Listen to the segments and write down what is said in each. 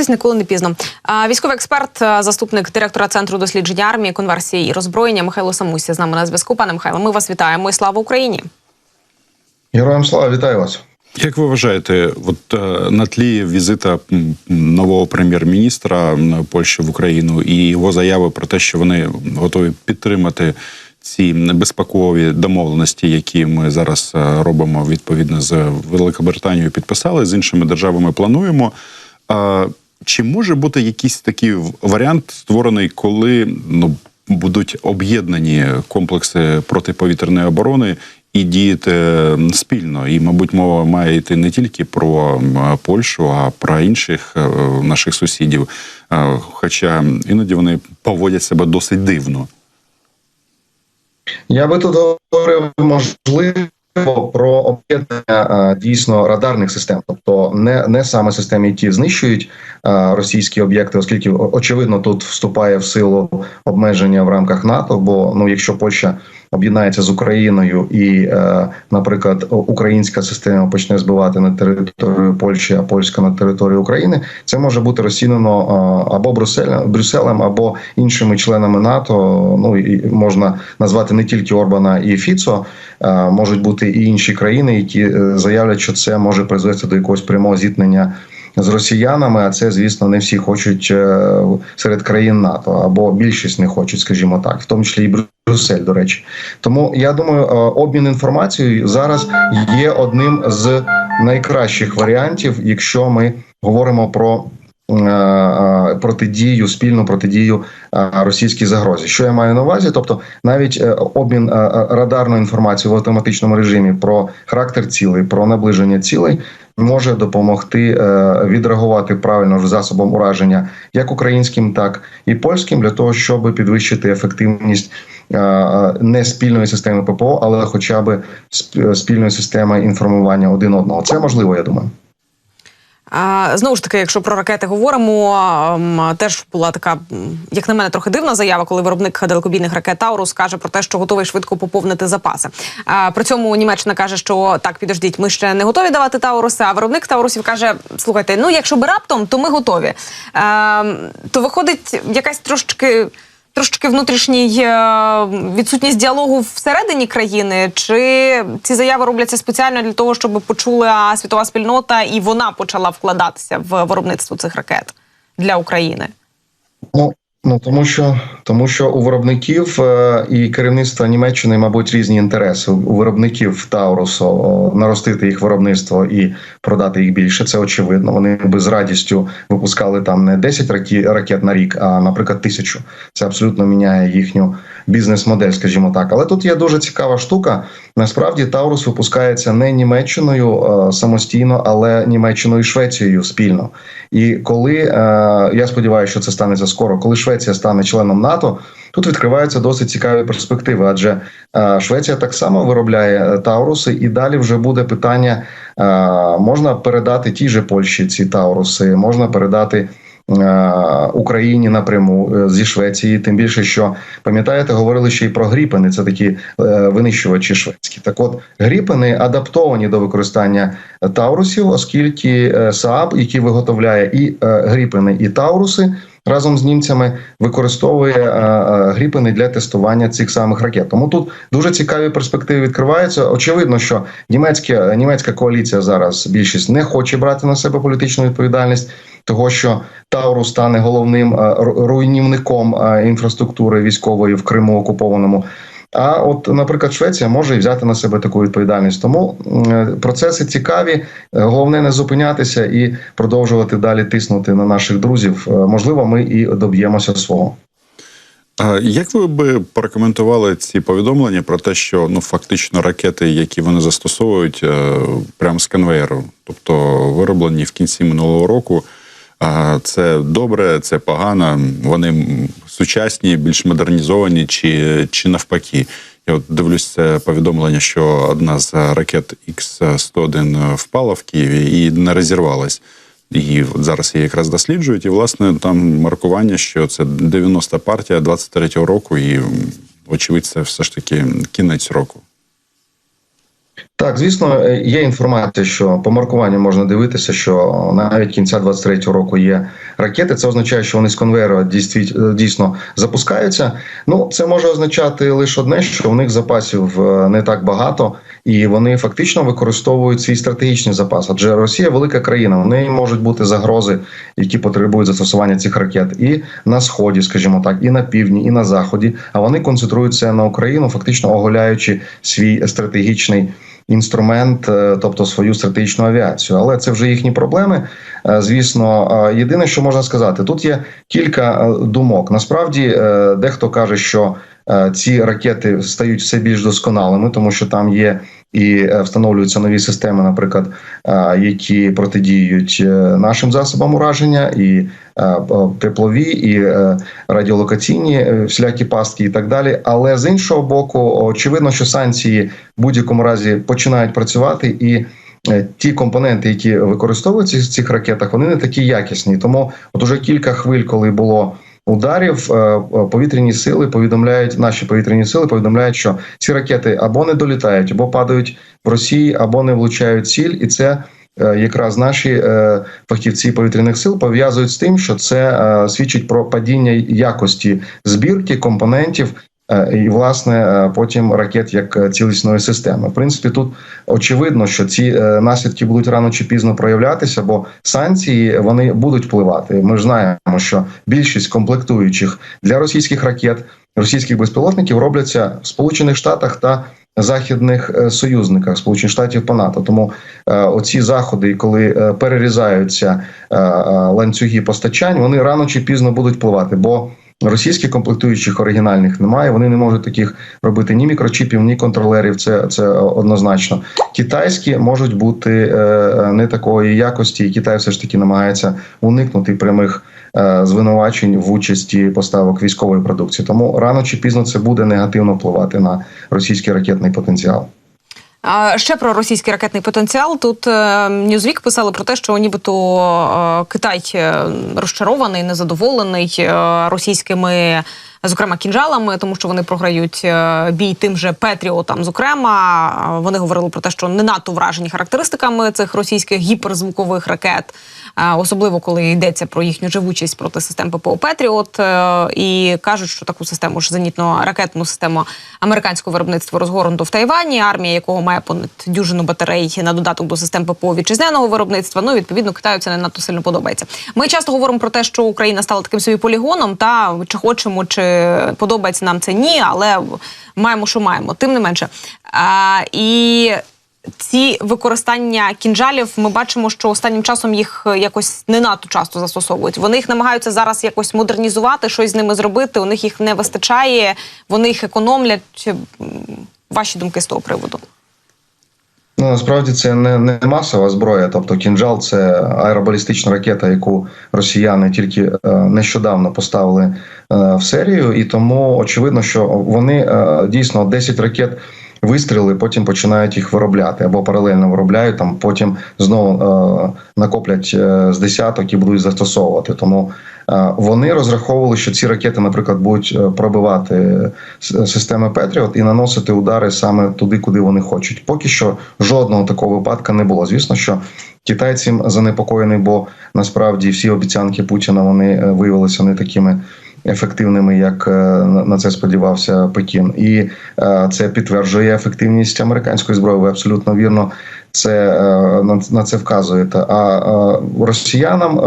Підготуйтесь ніколи не пізно. Військовий експерт, заступник директора центру дослідження армії, конверсії і роззброєння Михайло Самусі з нами на зв'язку. Пане Михайло, ми вас вітаємо і слава Україні. Героям слава, вітаю вас. Як ви вважаєте, от е, на тлі візита нового прем'єр-міністра Польщі в Україну і його заяви про те, що вони готові підтримати ці безпекові домовленості, які ми зараз е, робимо відповідно з Великобританією, підписали з іншими державами. Плануємо. Чи може бути якийсь такий варіант створений, коли ну будуть об'єднані комплекси протиповітряної оборони і діяти спільно? І, мабуть, мова має йти не тільки про Польщу, а про інших е, наших сусідів. Е, Хоча іноді вони поводять себе досить дивно. Я би тут говорив можливо про об'єднання е, дійсно радарних систем, тобто не, не саме системи, які знищують а, російські об'єкти, оскільки очевидно тут вступає в силу обмеження в рамках НАТО. Бо ну, якщо Польща об'єднається з Україною і, е, наприклад, українська система почне збивати на територію Польщі, а польська на територію України, це може бути розцінено е, або Брюсселем, або іншими членами НАТО. Ну і можна назвати не тільки Орбана і Фіцо, е, можуть бути і інші країни, які заявлять, що це може призвести до якогось прямого зіткнення. З росіянами, а це, звісно, не всі хочуть е, серед країн НАТО, або більшість не хочуть, скажімо так, в тому числі і Брюссель, до речі. Тому я думаю, е, обмін інформацією зараз є одним з найкращих варіантів, якщо ми говоримо про протидію, спільну протидію е, російській загрозі. Що я маю на увазі? Тобто, навіть е, обмін е, е, радарною інформацією в автоматичному режимі про характер цілей, про наближення цілей. Може допомогти е, відреагувати правильно засобом ураження як українським, так і польським, для того, щоб підвищити ефективність е, е, не спільної системи ППО, але хоча б спільної системи інформування один одного. Це можливо, я думаю. Знову ж таки, якщо про ракети говоримо, ем, теж була така, як на мене, трохи дивна заява, коли виробник далекобійних ракет Таурус каже про те, що готовий швидко поповнити запаси. При цьому Німеччина каже, що так, підождіть, ми ще не готові давати Тауруси. А виробник Таурусів каже: слухайте, ну якщо би раптом, то ми готові. Ем, То виходить якась трошки. Трошки внутрішній е, відсутність діалогу всередині країни, чи ці заяви робляться спеціально для того, щоб почула світова спільнота і вона почала вкладатися в виробництво цих ракет для України? Ну, ну тому що тому що у виробників е, і керівництва Німеччини, мабуть, різні інтереси. У виробників Таурусу наростити їх виробництво і продати їх більше. Це очевидно. Вони би з радістю випускали там не 10 ракі- ракет на рік, а наприклад, тисячу. Це абсолютно міняє їхню бізнес-модель, скажімо так. Але тут є дуже цікава штука. Насправді Таурус випускається не Німеччиною е, самостійно, але Німеччиною і Швецією спільно. І коли е, я сподіваюся, що це станеться скоро, коли Швеція стане членом НАТО, тут відкриваються досить цікаві перспективи, адже е, Швеція так само виробляє е, Тауруси, і далі вже буде питання: е, можна передати тій же Польщі ці Тауруси, можна передати. Е, Україні напряму е, зі Швеції, тим більше, що пам'ятаєте, говорили ще й про гріпени. Це такі е, винищувачі шведські. Так, от гріпени адаптовані до використання таурусів, оскільки Saab, який виготовляє і гріпени, і тауруси. Разом з німцями використовує гріпени для тестування цих самих ракет. Тому тут дуже цікаві перспективи відкриваються. Очевидно, що німецька німецька коаліція зараз більшість не хоче брати на себе політичну відповідальність, того що Таурус стане головним е, руйнівником е, інфраструктури військової в Криму окупованому. А от, наприклад, Швеція може взяти на себе таку відповідальність. Тому е, процеси цікаві. Головне не зупинятися і продовжувати далі тиснути на наших друзів. Можливо, ми і доб'ємося свого. Як ви би порекоментували ці повідомлення про те, що ну фактично ракети, які вони застосовують прямо з конвейеру, тобто вироблені в кінці минулого року, це добре, це погано, вони сучасні, більш модернізовані, чи, чи навпаки? Я от дивлюсь це повідомлення, що одна з ракет Х-101 впала в Києві і не розірвалась. І от зараз її якраз досліджують. І, власне, там маркування, що це 90-та партія 23-го року, і, очевидь, це все ж таки кінець року. Так, звісно, е, є інформація, що по маркуванню можна дивитися, що навіть кінця 23-го року є ракети. Це означає, що вони з конвейера дійсно, дійсно запускаються. Ну, це може означати лише одне, що у них запасів е, не так багато, і вони фактично використовують свій стратегічний запас. Адже Росія велика країна, в неї можуть бути загрози, які потребують застосування цих ракет, і на сході, скажімо так, і на півдні, і на заході. А вони концентруються на Україну, фактично оголяючи свій стратегічний інструмент, е, тобто свою стратегічну авіацію. Але це вже їхні проблеми. Е, Звісно, Е, єдине, що можна сказати, тут є кілька думок. Насправді, дехто каже, що ці ракети стають все більш досконалими, тому що там є і е, встановлюються нові системи, наприклад, е, які протидіють е, нашим засобам ураження, і е, е, теплові, і е, радіолокаційні е, всілякі пастки, і так далі. Але з іншого боку, очевидно, що санкції в будь-якому разі починають працювати і. е, Ті компоненти, які використовуються в цих ракетах, вони не такі якісні. Тому, от уже кілька хвиль, коли було ударів, е, е, повітряні сили повідомляють, наші повітряні сили повідомляють, що ці ракети або не долітають, або падають в Росії, або не влучають ціль, і це е, якраз наші фахівці повітряних сил пов'язують з тим, що це свідчить про падіння якості збірки компонентів. Е, І власне е, потім ракет як е, цілісної системи. В принципі, тут очевидно, що ці наслідки будуть рано чи пізно проявлятися, бо санкції вони будуть впливати. Ми ж знаємо, що більшість комплектуючих для російських ракет, російських безпілотників робляться в Сполучених Штатах та західних союзниках Сполучених Штатів по НАТО. Тому е, оці заходи, коли перерізаються е, ланцюги постачань, вони рано чи пізно будуть впливати. бо Російських комплектуючих оригінальних немає. Вони не можуть таких робити ні мікрочіпів, ні контролерів. Це це однозначно. Китайські можуть бути е, не такої якості, і Китай все ж таки намагається уникнути прямих е, звинувачень в участі поставок військової продукції. Тому рано чи пізно це буде негативно впливати на російський ракетний потенціал. А ще про російський ракетний потенціал. Тут е, Ньюзвік писали про те, що нібито е, Китай е, розчарований, незадоволений е, російськими. Зокрема, кінжалами, тому що вони програють е, бій тим же Петріотам. Зокрема, вони говорили про те, що не надто вражені характеристиками цих російських гіперзвукових ракет, е, особливо коли йдеться про їхню живучість проти систем ППО Петріот. Е, І кажуть, що таку систему ж зенітно-ракетну систему американського виробництва розгорнуто в Тайвані, армія якого має понад дюжину батарей на додаток до систем ППО вітчизняного виробництва. Ну відповідно Китаю це не надто сильно подобається. Ми часто говоримо про те, що Україна стала таким собі полігоном, та чи хочемо, чи подобається нам це ні, але маємо, що маємо. Тим не менше. А, і ці використання кінжалів ми бачимо, що останнім часом їх е, якось не надто часто застосовують. Вони їх намагаються зараз якось модернізувати, щось з ними зробити. У них їх не вистачає, вони їх економлять. Ваші думки з того приводу? Ну насправді це не, не масова зброя. Тобто кінжал це аеробалістична ракета, яку росіяни тільки е, нещодавно поставили е, в серію, і тому очевидно, що вони е, дійсно 10 ракет. Вистріли, потім починають їх виробляти або паралельно виробляють, там потім знову е, накоплять е, з десяток і будуть застосовувати. Тому е, вони розраховували, що ці ракети, наприклад, будуть е, пробивати системи Петріот і наносити удари саме туди, куди вони хочуть. Поки що жодного такого випадка не було. Звісно, що Китай цим занепокоєний, бо насправді всі обіцянки Путіна вони е, виявилися не такими ефективними, як е, на це сподівався Пекін, і е, це підтверджує ефективність американської зброї. Ви абсолютно вірно це е, на, це вказуєте. А росіянам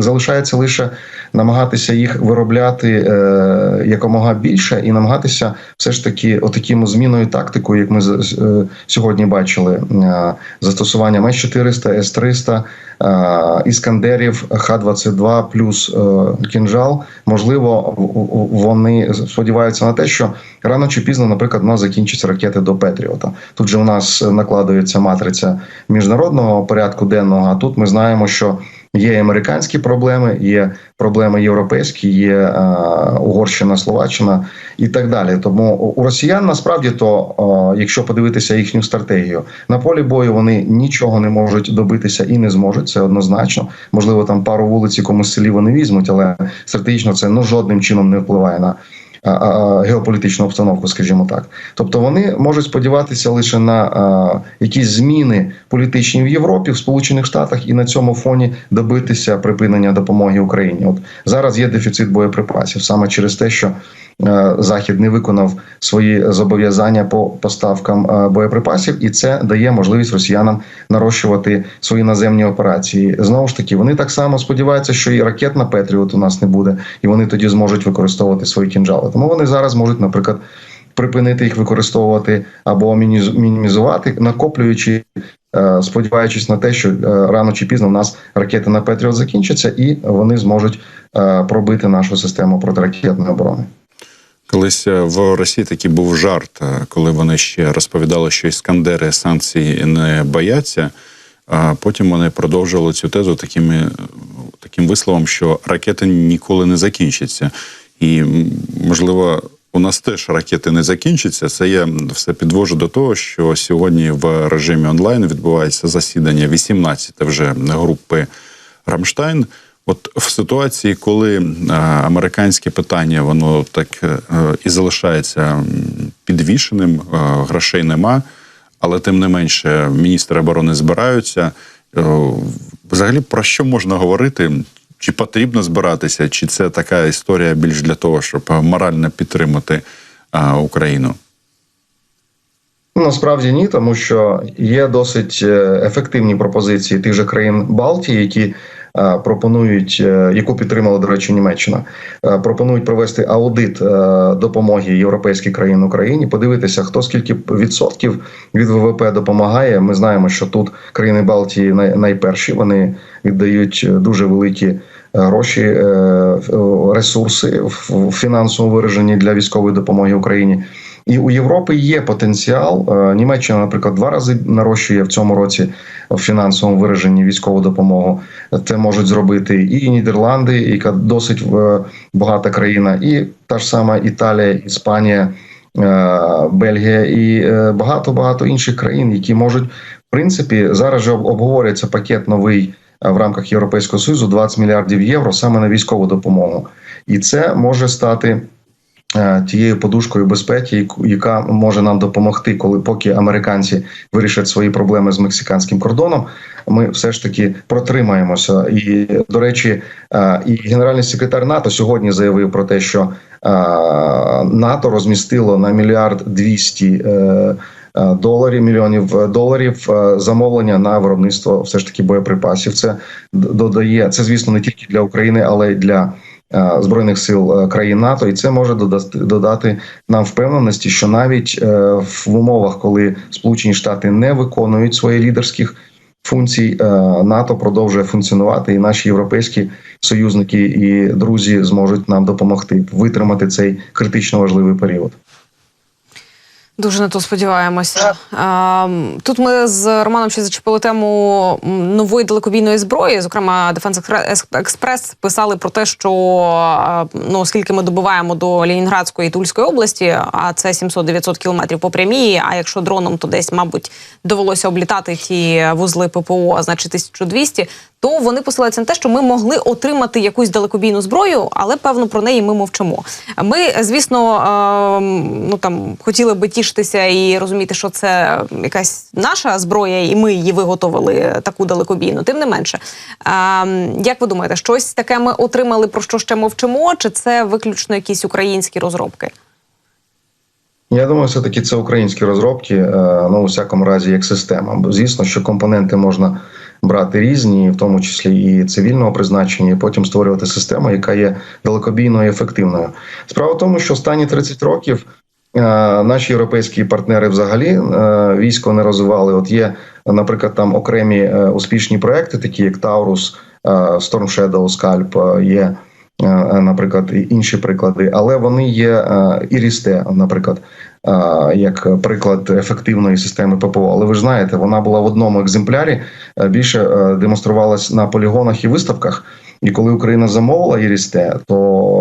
залишається лише намагатися їх виробляти е, якомога більше і намагатися все ж таки отаким зміною тактикою, як ми е, сьогодні бачили, е, застосуванням С-400, С-300, е, Іскандерів, Х-22 плюс е, кінжал. Можливо, вони сподіваються на те, що рано чи пізно, наприклад, у нас закінчаться ракети до Петріота. Тут же у нас накладується матриця міжнародного порядку денного. А тут ми знаємо, що є американські проблеми, є проблеми європейські, є е, Угорщина, Словаччина і так далі. Тому у росіян насправді то, е, якщо подивитися їхню стратегію, на полі бою вони нічого не можуть добитися і не зможуть. Це однозначно. Можливо, там пару вулиць в якомусь селі вони візьмуть, але стратегічно це ну жодним чином не впливає на геополітичну обстановку, скажімо так. Тобто вони можуть сподіватися лише на якісь зміни політичні в Європі, в Сполучених Штатах, і на цьому фоні добитися припинення допомоги Україні. От зараз є дефіцит боєприпасів саме через те, що Захід не виконав свої зобов'язання по поставкам е, боєприпасів, і це дає можливість росіянам нарощувати свої наземні операції. Знову ж таки, вони так само сподіваються, що і ракет на Петріот у нас не буде, і вони тоді зможуть використовувати свої кінжали. Тому вони зараз можуть, наприклад, припинити їх використовувати або мінімізувати, накоплюючи, е, сподіваючись на те, що е, рано чи пізно в нас ракети на Петріот закінчаться, і вони зможуть е, пробити нашу систему протиракетної оборони. Колись е, в Росії такий був жарт, е, коли вони ще розповідали, що іскандери санкцій не бояться. А потім вони продовжували цю тезу такими, таким висловом, що ракети ніколи не закінчаться. І можливо, у нас теж ракети не закінчаться. Це я все підвожу до того, що сьогодні в режимі онлайн відбувається засідання 18 вже групи Рамштайн. От в ситуації, коли е, американське питання воно так е, і залишається підвішеним, е, грошей нема, але тим не менше міністри оборони збираються. Взагалі про що можна говорити? Чи потрібно збиратися, чи це така історія більш для того, щоб морально підтримати Україну? Ну, Насправді ні, тому що є досить ефективні пропозиції тих же країн Балтії, які пропонують, е, яку підтримала, до речі, Німеччина, е, пропонують провести аудит е, допомоги європейських країн Україні, подивитися, хто скільки відсотків від ВВП допомагає. Ми знаємо, що тут країни Балтії найперші вони віддають дуже великі. Гроші, е, ресурси в фінансовому вираженні для військової допомоги Україні. І у Європи є потенціал. Е, Німеччина, наприклад, два рази нарощує в цьому році в фінансовому вираженні військову допомогу. Це можуть зробити і Нідерланди, яка досить е, багата країна, і та ж сама Італія, Іспанія, е, Бельгія і багато багато інших країн, які можуть в принципі зараз же обговорюється пакет новий в рамках Європейського союзу 20 мільярдів євро саме на військову допомогу, і це може стати тією подушкою безпеки, яка може нам допомогти, коли поки американці вирішать свої проблеми з мексиканським кордоном. Ми все ж таки протримаємося. І до речі, е, і генеральний секретар НАТО сьогодні заявив про те, що е, НАТО розмістило на мільярд двісті. е, е, Доларів мільйонів е, доларів е, замовлення на виробництво все ж таки боєприпасів. Це додає це, звісно, не тільки для України, але й для е, збройних сил е, країн НАТО, і це може додати додати нам впевненості, що навіть е, в умовах, коли Сполучені Штати не виконують своїх лідерських функцій, е, НАТО продовжує функціонувати, і наші європейські союзники і друзі зможуть нам допомогти витримати цей критично важливий період. Дуже на то сподіваємося. Тут ми з Романом ще зачепили тему нової далекобійної зброї. Зокрема, Defense Express писали про те, що ну, оскільки ми добуваємо до Ленінградської і Тульської області, а це 700-900 кілометрів по прямій. А якщо дроном, то десь, мабуть, довелося облітати ті вузли ППО, а значить 1200, то вони посилаються на те, що ми могли отримати якусь далекобійну зброю, але певно про неї ми мовчимо. Ми, звісно, ну там хотіли би тішитися і розуміти, що це якась наша зброя, і ми її виготовили таку далекобійну. Тим не менше, як ви думаєте, щось таке ми отримали, про що ще мовчимо, чи це виключно якісь українські розробки? Я думаю, все таки це українські розробки, е, ну у всякому разі, як система. Звісно, що компоненти можна брати різні, в тому числі і цивільного призначення, і потім створювати систему, яка є далекобійною і ефективною. Справа в тому, що останні 30 років. е, Наші європейські партнери взагалі е, військо не розвивали. От є, наприклад, там окремі е, успішні проекти, такі як Таурус, Storm Shadow, Scalp, є, наприклад, і інші приклади, але вони є е, і Рісте, наприклад, е, як приклад ефективної системи ППО. Але ви ж знаєте, вона була в одному екземплярі, е, більше е, демонструвалась на полігонах і виставках. І коли Україна замовила Єрісте, то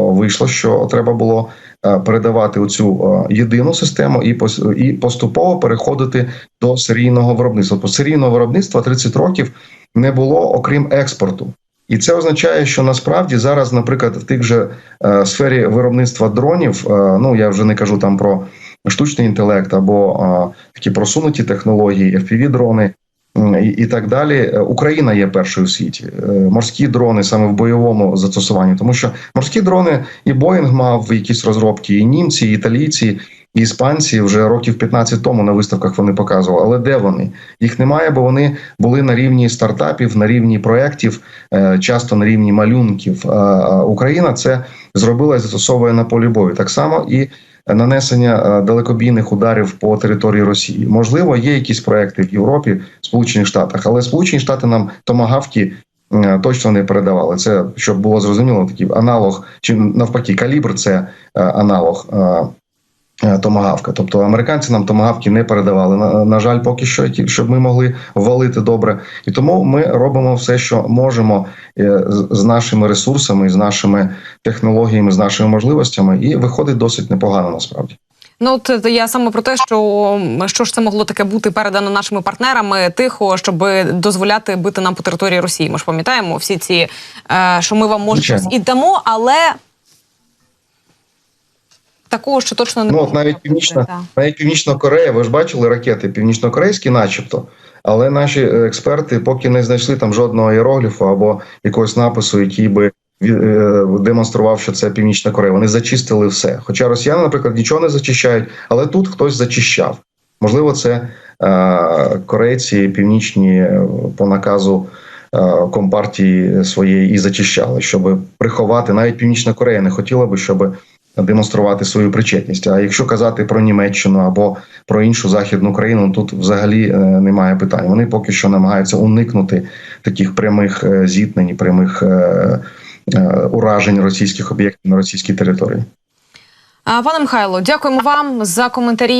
вийшло, що треба було е, передавати оцю е, єдину систему і поступово переходити до серійного виробництва. По серійного виробництва 30 років не було, окрім експорту. І це означає, що насправді зараз, наприклад, в тих же е, сфері виробництва дронів, е, ну я вже не кажу там про штучний інтелект або е, такі просунуті технології, fpv дрони і, і так далі. Е, Україна є першою в світі. Е, Морські дрони саме в бойовому застосуванні, тому що морські дрони і Боїнг мав якісь розробки, і німці, і італійці. Іспанці вже років 15 тому на виставках вони показували. Але де вони? Їх немає, бо вони були на рівні стартапів, на рівні проєктів, е, часто на рівні малюнків. А- а Україна це зробила і застосовує на полі бою. Так само і нанесення е, далекобійних ударів по території Росії. Можливо, є якісь проекти в Європі, Сполучених Штатах, але Сполучені Штати нам томагавки е, точно не передавали. Це щоб було зрозуміло, такий аналог, чи навпаки, калібр це е, аналог. Е, Томагавка, тобто американці нам томагавки не передавали. На, на жаль, поки що, ті- щоб ми могли ввалити добре. І тому ми робимо все, що можемо е, з- нашими ресурсами, з нашими технологіями, з нашими можливостями, і виходить досить непогано насправді. Ну, от е, я саме про те, що що ж це могло таке бути передано нашими партнерами тихо, щоб дозволяти бити нам по території Росії. Ми ж пам'ятаємо всі ці, що ми вам може щось і дамо, але такого, що точно не Ну от навіть північна, так. навіть північна Корея, ви ж бачили ракети північно-корейські, начебто. Але наші е, експерти поки не знайшли там жодного іерогліфу або якогось напису, який би е, демонстрував, що це Північна Корея. Вони зачистили все. Хоча росіяни, наприклад, нічого не зачищають, але тут хтось зачищав. Можливо, це е, корейці північні е, по наказу е, компартії своєї і зачищали, щоб приховати. Навіть Північна Корея не хотіла би, щоб демонструвати свою причетність. А якщо казати про Німеччину або про іншу західну країну, ну, тут взагалі е, немає питань. Вони поки що намагаються уникнути таких прямих е, зіткнень, прямих е, уражень російських об'єктів на російській території. Пане Михайло, дякуємо вам за коментарі.